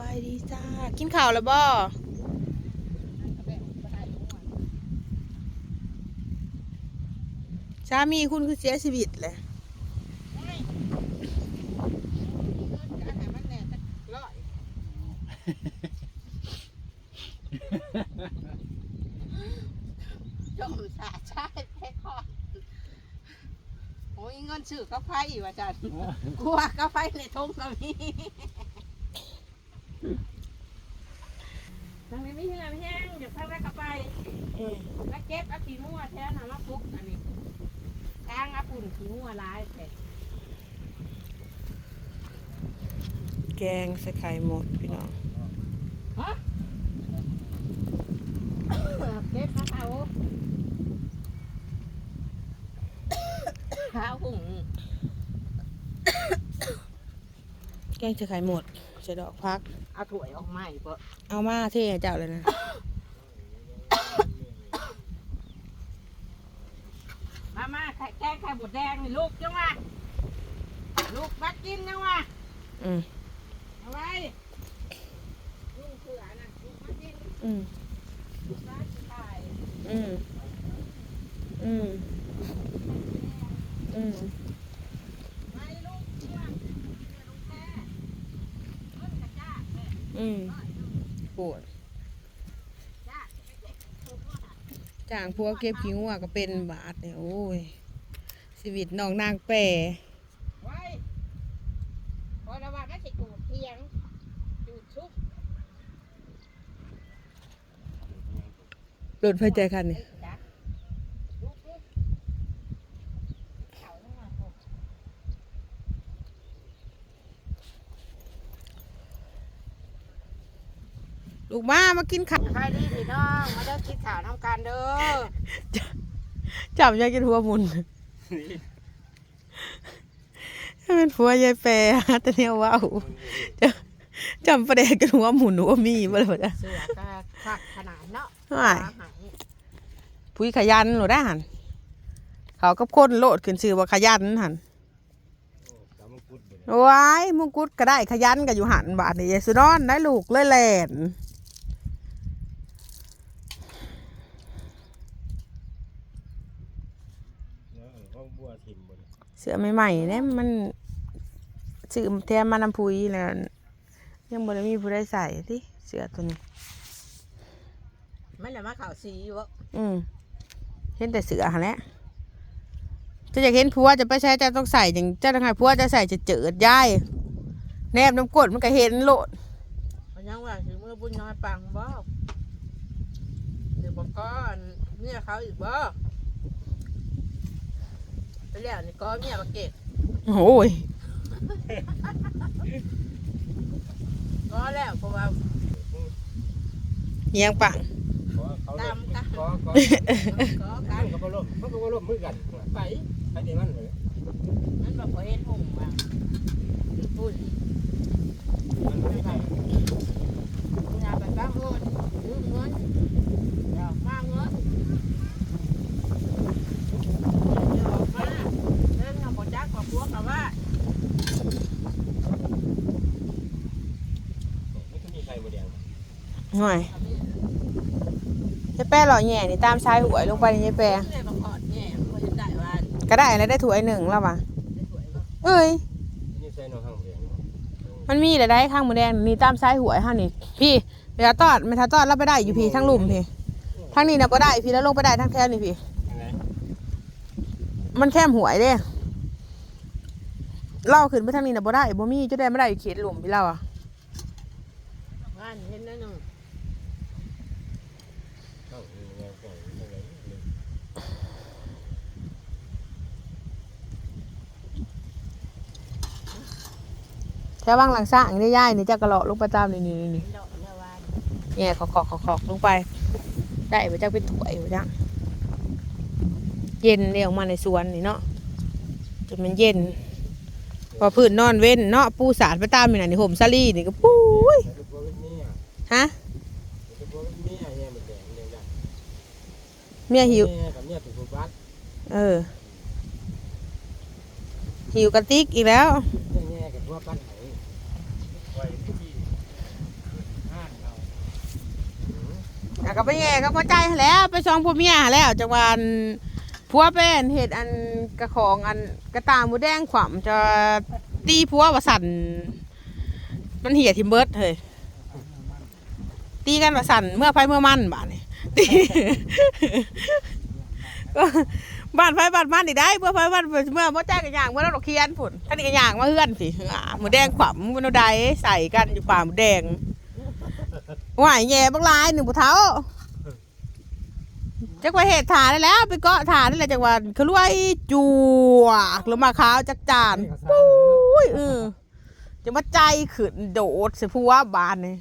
บายดีจ้า กินข้าวแล้วบ่สามีคุณคือเสียชีวิตแหละจมสาชาติแพ้คอนโอ้ยเงินซื้อกาแฟอีกว่าจันกลัวกาแฟในทงก็มี ทางนี้ไม่เหือไม่แห้งเดี๋ยวพักแล้วก็ไปอืมแล้วเก็บเอาขี้มั่วแท้น่ะมาปลุกอันนี้กลางอาปุ่นขี้มั่วร้ายแต่แกงใส่ไข่หมดพี่น้องฮะเก็บมาเขาข้าวหุงแกงใส่ไข่หมด ใส่ดอกพัก เอาถ้วยออกใหม่เปะเอามาเท่ให้เจ้าเลยนะ มามาไข่แกงไข่บดแดงนี่ลูกจังวะลูกมากินจังวะอืมเอาไว้ลูกเสือนะลูกมากินอืมลูกร้านตายอืมอืมอืมไม่ลูกจังวะลูกแท้ต้นกระจ้าแม่ อืมปวดจ้าไปเก็บลูกว่าจ้างพวกเก็บขี้งัวก็เป็นบาทเนี่ยโอ้ยชีวิตน้องนางแปรไว้พอระวังก็จะจูดเทียงจูดชุบรถไฟใจคันนี่จ้ะลูกลูกเขาต้องมาปลุก ลูกมามากินข้าวใครดีพี่น้องมาเด้อกินข้าวน้ำกันเด้อจับยายกินหัวหมุนให้เป็นผัวยายแปรแต่เนี่ยว้าวจะจำประเด็นกันหัวหมุนหัวมีบ่เลยจ้ะเสือก็คักขนาดเนาะไม่หาหายพุยขยันหนูได้หันเขากับคนโลดขึ้นชื่อว่าขยันหันว้ายมงกุฎก็ได้ขยันก็อยู่หันบาทนี่ยายสุนอนได้ลูกเลยแหลน เขาบัวถิ่มบนเสื้อใหม่ๆเนี่ยมันซื้อแทมมานำพุยแล้วยังบ่ได้มีผู้ใดใส่ที่เสื้อตัวนี้ไม่เลยมาข่าวสีวะอืมเห็นแต่เสือหั่นแหละจะอยากเห็นผัวจะไปใช้จะต้องใส่อย่างเจ้าทางไหนผัวจะใส่จะเจิดย่ายแนบน้ำกรดมันก็เห็นโลดมันยังว่าถึงมือบุญน้อยปังบ่เดี๋ยวบอกก้อนเนี่ยเขาอีกบ่ ไปแล้วนี่ก็เนี่ยมาเก็บโอ้ยก็แล้วเพราะว่าเฮียงปังขอเขาล่มขอขอก็กักันนก็บ่ล่มมันก็บ่ล่มมือกันไปไปที่มันเลย มันบอกว่าเห็นหุ่งว่างปุ่น มันไม่ได้ งานไปบ้างเงินยืมเงินเดี๋ยวมาเงินเดี๋ยวออกมาเรื่องงานบ่จักกับพวกกับว่า ไม่มีใครบ่แดง หน่อยยายแป้หล่อแง่นี่ตามชายหวยลงไปนี่ยายแป้เรียกมาขอดแง่บ่เห็นได้ว่าก็ได้แล้วได้ถ้วยหนึ่งแล้วว่ะได้สวยบ่เอ้ย นี่ใส่น้องห้างแดงมันมีแต่ได้ข้างหมือแดงนี่ตามชายหวยฮะนี่ พี่เวลาตอดไม่ทันตอดเราไปได้อยู่พี่ทั้งลุ่มพี่ทั้งนี้นะก็ได้พี่แล้วลงไปได้ทั้งแถวนี่พี่ ยังไงมันแคมหวยเด้เล่าขึ้นไปทางนี้นะบ่ได้บ่มีจะได้ไม่ได้อยู่เขตหลุมพี่เล่าอะงานเห็นแล้วนึง เข้าแนวก่อนยังไง แถวว่างหลังสร้างนี่ย่ายนี่จะกระเลาะลงไปตามนี่นี่นี่ดอกเรียกว่าแง่ขอกขอกขอกขอลงไป ได้ไปจักเป็นถ้วยไปจังเย็นเรียกมาในสวนนี่เนาะจนมันเย็น พอพื้นนอนเว้นเนาะปูสาดไปตามนี่น่ะนี่ห่มซาลี่นี่ก็ปุ้ยฮะเมียหิวเนี่ยกับเนี่ยถูกบัดเออหิวกระติกอีกแล้ว เนี่ยกับตัวปั้นไหไว้ที่ แล้ว ก็ไปแย่ก็พอใจแล้วไปซองพ่อเมียแล้วจังหวันผัวเป็นเหตุอันกระของอันกระตาหมูแดงขวามจะตีผัวว่าสั่นมันเหี่ยทิมเบิร์ดเฮ้ยตีกันว่าสั่นเมื่อไฟเมื่อมันบ้านนี่ตีบ้านไฟบ้านมันอีกได้เมื่อไฟบ้านเมื่อมอแจ้งกันอย่างเมื่อเราเคียนผุนท่านนี่กันอย่างมาเฮือนสิหมูแดงขวามมันเอาใดใส่กันอยู่ป่าหมูแดง วายแย่บักลายหนึ่งผู้เท้าจักว่าเหตุฐานได้แล้ว ไปเกาะฐานนี่แหละจังหวัดคือรวยจวกลงมาขาวจักจานปุ้ยเออจะมาใจขึ้นโดดเสียพัวบานนี่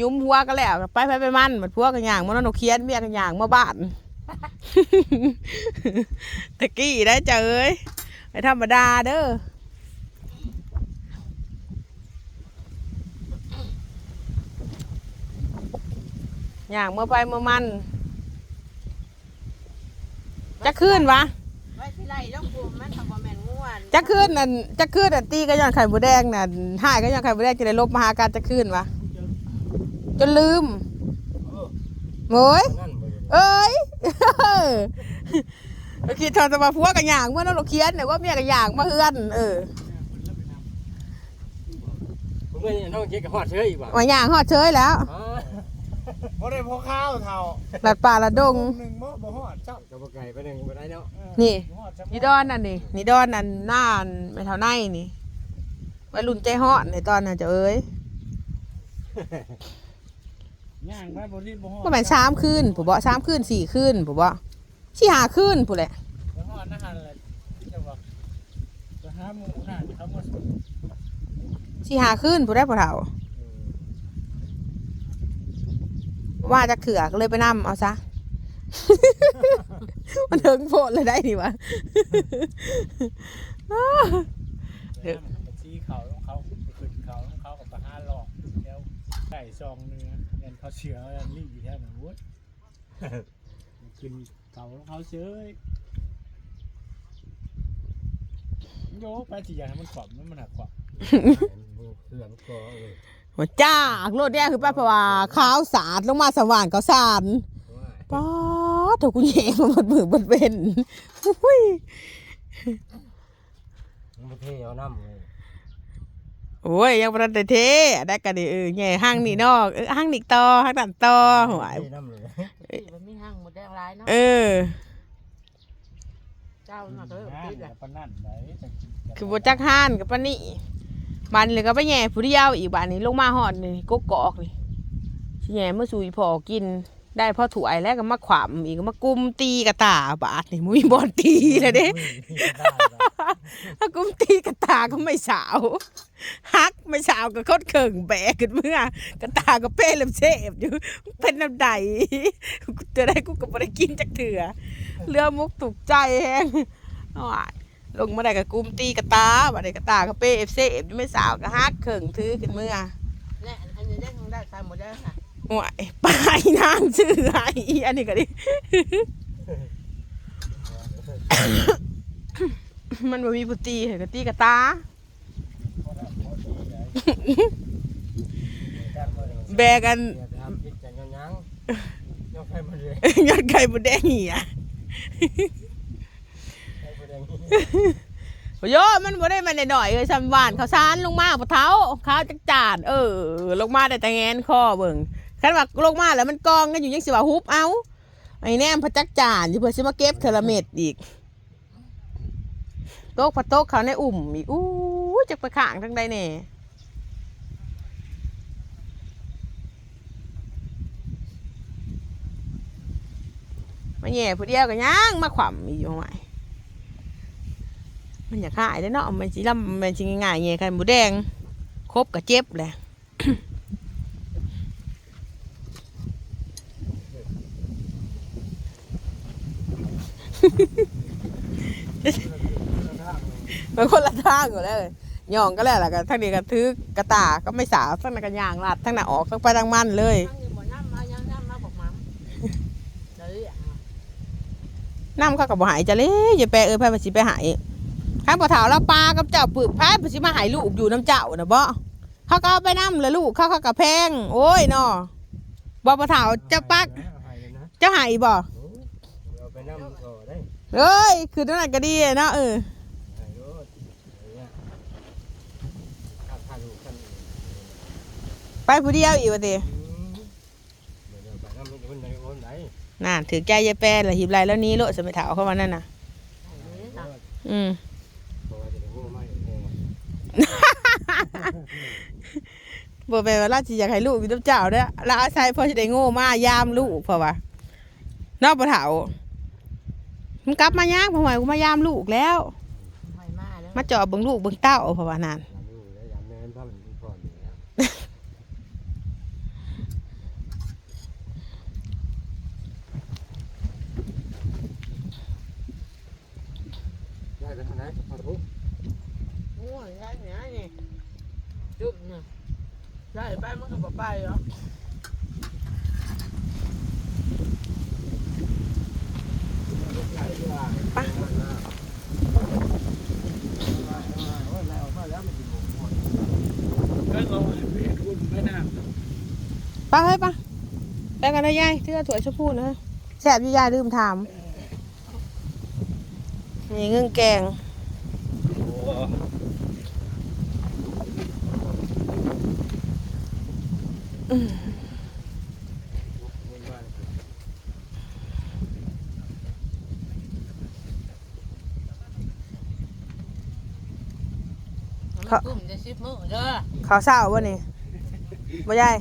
ยุ้มหัวก็แล้ว ไปไปไปมันมันพัวกันอย่างมันนกเคียนเมียกันอย่างมาบ้านตะกี้ได้เจอเอ้ยไม่ธรรมดาเด้อ อย่างเมื่อไปเมื่อมันจะขึ้นวะไว้ที่ไรต้องกลัวมันทำบ่แม่นง่วนจะขึ้นนั่นจะขึ้นนั่นตีก็ย้อนไข่หมูแดงนั่นห่ายก็ย้อนไข่หมูแดงจะได้ลบมาหาการจะขึ้นวะจนลืมโง่ยนั่นบ่ได้เอ้ยโอเคทอนจะมาพัวกันอย่างเมื่อน้องเราเคียนเนี่ยว่าเมียกันอย่างมาเฮือนเออผมก็ยังต้องเช็คกับฮอดเชยอีกว่ามาอย่างหอดเชยแล้วอ๋อ บ่ได้พอข้าวเท่าหลัดป่าหลัดดง หนึ่งบ่บ่ฮอดเจ้ากับบ่ไก่ไปหนึ่งบ่ได้เนาะนี่ บ่ฮอดจังนี่ดอนนั่นนี่นี่ดอนนั่นหน้าไม่เท่าในนี่วัยรุ่นใจฮอดในตอนนั้นจะเอ้ยย่างไปบ่ที่บ่ฮอดก็แม่นสามคืนผมบอกสามคืนสี่คืนผมบอกสี่หาคืนผู้นแหละบ่ฮอดนะหั่นแหละจะว่าจะหาหมู่น่ะเขามาส่งสี่หาคืนผู้ได้ผู้เฒ่า ว่าจะเขือก็เลยไปนํเอาซะ มันเถิงโพดเลยได้นี่วะเดี๋ยวน้ำมันชี้เขาของเขาไปขึ้นเขาของเขากับไปหาหลอกแล้วไก่ซองเนื้อเงินเขาเชื่อแล้วรีบอยู่แท้หนูวุ้ยขึ้นเขาของเขาเฉยโยกไปสิอยากให้มันขวบมันมันหักขวบเพื่อนก็เออ หัวจ้ากรถเนี่ยคือป้าเพราะว่าขาวสาดลงมาสว่านเขาสานว่าป๊าดเถกกูแย่มาหมดมือหมดเป็นอุ้ยมันบ่เท่เอาน้ำเลยโอ้ยยังประเดเทได้กันดิเออแง่ห้างนี่นอกเออห้างนี่ต่อห้างนั่นต่อหวายเท่น้ำเลยมันมีห้างหมดแดงร้ายเนาะเออเจ้าน่ะเด้อนั่ตินดแหอะละปานนั่นไหนจะจะคือบ่จักห้านกับปานนี่ บ้านเลยก็ไปแย่ผู้เดียวอีกบ้านนี้ลงมาหอดนี่กกอกนี่แย่มาสู่อีพอกิน ได้พอถวยแล้วก็มาขวามอีกมากุมตีกระตาบาดนี่มุ้ยบอลตีเลยเด้ถ้ากุมตีกระตาก็ไม่สาวฮักไม่สาวก็คดเคิงแบกขึ้นเมื่อกระตาก็เป้เล็มเสพอยู่เป็นน้ำใดเตือได้กูก็บ่ได้กินจักเถื่อเรือมุกถูกใจแฮงอ้า ลงมาได้ก็กุมตีกระตาบัดนี้กระตาก็เป้เอฟเสพอยู่ไม่สาวก็ฮักเคิงถือขึ้นเมื่อเนี่ยอันนี้ได้ทางได้ใส่หมดแดงค่ะโอ้ยปลายนางชื่อไอ้อันนี้ก็ดิมันบ่มีปุตีเหรอกะตีกระตาแบกันเดี๋ยวทำคิดกันยังยังยังไปมาเลยยอดไก่บดแดงเหี่ยไปบ่ได้ โยมันบ่ได้มาหน่อยๆเลยซัมหวานเขาวสารลงมาปะเท้าข้าวจักจานเออ ลงมาได้แต่แงนคอเบิ่งคันว่าลงมาแล้วมันกองกันอยู่ยังสิว่าฮุบเอาไอ้แนมพระจักจานอยู่เพื่อสิมาเก็บเทอละเม็ดอีกโต๊ะพะโต๊ะเขาในอุ่มอีกอู้จักไปข้างทั้งใดแน่มาแย่ผู้เดียวกันยังมาขวำอีกอยู่ไหม มันอยากขายได้อเนาะมันสิลำมันสิง่ายๆไงกันหมูแดงครบกับเจ็บแหละมันคนละทางอยู่แล้วย่องก็แล้วล่ะกันทั้งนี้ก็ถือกระตาก็ไม่สาวทั้งนั้นก็ย่างลัดทั้งนั้นออกทั้งไปทั้งมันเลยทั้งนี้บ่น้ำมายังน้ำมาบอกมาเลยอะน้ำเขากับบ่หายจะเลยอย่าแปลเออไพ่ภาษีไปหาย ข้างปะเถาแล้วปลากับเจ้าปึกไพ่ภาษีมาหายลูกอยู่น้ำเจ้านะบ่เขาก็เอาไปน้ำลยลูกเขาเขากับแพง โอ้ยเนาะบ่บ่เฒ่าเจ้าปักเจ้าหายบ่โอ้เอาไปนำก็ได้เอ้ยคือนั่นนะก็ดีเนาะเออไปผู้เดียวอีกว่าติอืมเดี๋ยวเดี๋ยวไปนำคนไหนคนไหนน่าถือใจยายแปรละหิบไรแล้วนี้โลดสมัยเฒ่าเข้ามานั่นน่ะ อืม เพราะว่าจะได้งูไม่แน่ บ่แม่นว่าราชสิอยากให้ลูกอยู่กับเจ้าเด้อแล้วอาศัยพอสิได้โง่มายามลูกเพราะว่าเนอกบ่เฒ่ามันกลับมายากเพราะว่ากูมายามลูกแล้ว ไม่มาแล้วมาเจาะเบิ่งลูกเบิ่งเต้าเพราะว่านั่นยามลูกแล้วยามแม่นพ่อมันพ่ออยู่แล้วได้ไปทางไหนพอทุก โอ้ยได้เนี่ยนี่จุ่มเนี่ย ได้ไปมันก็บ่ไปเหรอก็เราไปอุ่นไปน้ำไปเฮ้ยไปะไปกันเลยายเสื้อถั่วชมพูนะแสบอยู่ยายลืมถามนี่เงื่องแกง เขาจุ่มจะชิบมือเด้อขาวเศร้าบ่นี่บ่ยาย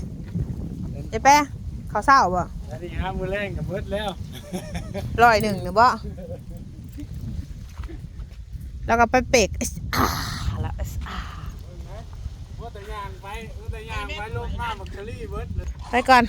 ยายแป้เขาวเศร้าบ่แล้วนี่ฮะมือแรงกับเบิดแล้วร้อยหนึ่งเนี่ยบ่แล้วก็ไปเปกอิสอาแล้วอิสอา ว่าแต่ยาง ไปแต่ยางไปลงมาบักเกอรี่เบิดเลยไปก่อน